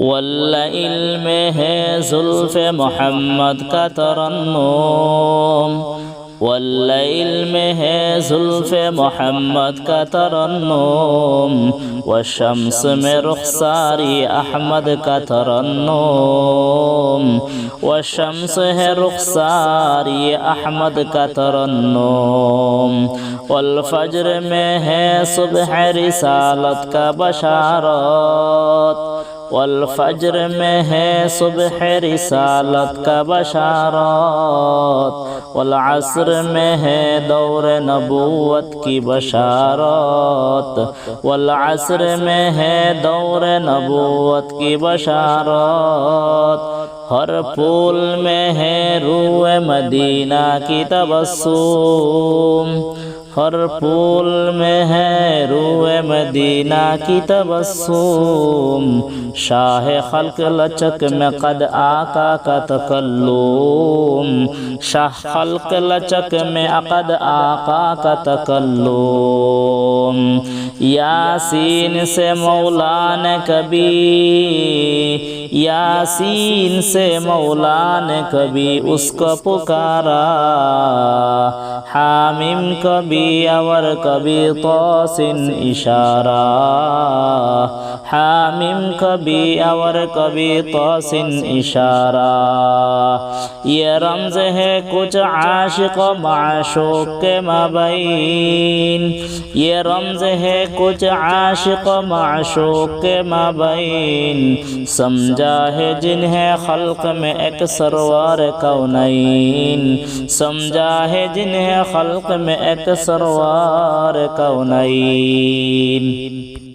واللئل مه زلف محمد كتر النوم والليل مه زلف محمد كتر النوم والشمس من أحمد كتر النوم والشمس هي أحمد كتر النوم والفجر مه صبح رسالتك بشارات والفجر میں ہے صبح رسالت کا بشارت، والعصر میں ہے دور نبوت کی بشارت، والعصر میں ہے دور نبوت کی بشارت۔ ہر پھول میں ہے روح مدینہ کی تبسم ہر پھول میں ہے روح مدینہ کی تبسم۔ شاہ خلق لچک میں قد آقا کا تکلوم شاہ خلق لچک میں قد آقا کا تکلوم یاسین سے مولا نے کبھی یاسین سے مولا نے کبھی اس کو پکارا۔ حامم کبھی اور کبھی توسن اشارہ۔ حامم کبھی اور کبھی توسن اشارہ۔ یہ رمز ہے کچھ عاشق و معشوق کے مابین۔ یہ رمز ہے کچھ عاشق و معشوق کے مابین سمجھا ہے جنہیں خلق میں ایک سروار کونین۔ سمجھا ہے جنہیں خلق میں ایک سروار کونین۔